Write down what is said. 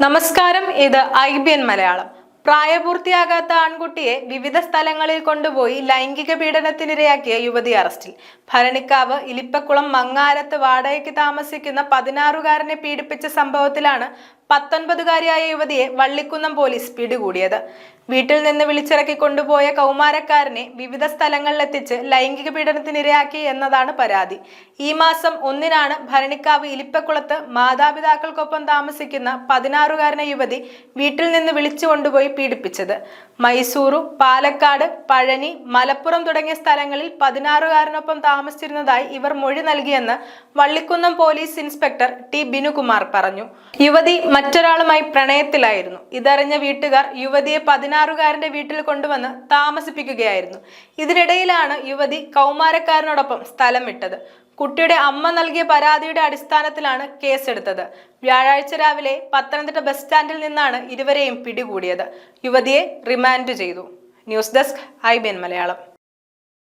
നമസ്കാരം ഇത് I B N Malayalam. പ്രായപൂർത്തിയാകാത്ത ആൺകുട്ടിയെ വിവിധ സ്ഥലങ്ങളിൽ കൊണ്ടുപോയി ലൈംഗിക പീഡനത്തിനിരയാക്കിയ യുവതി അറസ്റ്റിൽ. ഭരണിക്കാവ് ഇലിപ്പക്കുളം മങ്ങാരത്ത് വാടകയ്ക്ക് താമസിക്കുന്ന പതിനാറുകാരനെ പീഡിപ്പിച്ച സംഭവത്തിലാണ് പത്തൊൻപതുകാരിയായ യുവതിയെ വള്ളിക്കുന്നം പോലീസ് പിടികൂടിയത്. വീട്ടിൽ നിന്ന് വിളിച്ചിറക്കി കൊണ്ടുപോയ കൗമാരക്കാരനെ വിവിധ സ്ഥലങ്ങളിലെത്തിച്ച് ലൈംഗിക പീഡനത്തിനിരയാക്കി എന്നതാണ് പരാതി. ഈ മാസം ഒന്നിനാണ് ഭരണിക്കാവ് ഇലിപ്പക്കുളത്ത് മാതാപിതാക്കൾക്കൊപ്പം താമസിക്കുന്ന പതിനാറുകാരനെ യുവതി വീട്ടിൽ നിന്ന് വിളിച്ചു കൊണ്ടുപോയി പീഡിപ്പിച്ചത്. മൈസൂരു പാലക്കാട് പഴനി മലപ്പുറം തുടങ്ങിയ സ്ഥലങ്ങളിൽ പതിനാറുകാരനൊപ്പം താമസിച്ചിരുന്നതായി ഇവർ മൊഴി നൽകിയെന്ന് Vallikunnam police inspector T Binukumar പറഞ്ഞു. യുവതി മറ്റൊരാളുമായി പ്രണയത്തിലായിരുന്നു. ഇതറിഞ്ഞ വീട്ടുകാർ യുവതിയെ പതിനാറുകാരന്റെ വീട്ടിൽ കൊണ്ടുവന്ന് താമസിപ്പിക്കുകയായിരുന്നു. ഇതിനിടയിലാണ് യുവതി കൗമാരക്കാരനോടൊപ്പം സ്ഥലം വിട്ടത്. കുട്ടിയുടെ അമ്മ നൽകിയ പരാതിയുടെ അടിസ്ഥാനത്തിലാണ് കേസെടുത്തത്. വ്യാഴാഴ്ച രാവിലെ പത്തനംതിട്ട ബസ് സ്റ്റാൻഡിൽ നിന്നാണ് ഇരുവരെയും പിടികൂടിയത്. യുവതിയെ റിമാൻഡ് ചെയ്തു. News desk I Malayalam.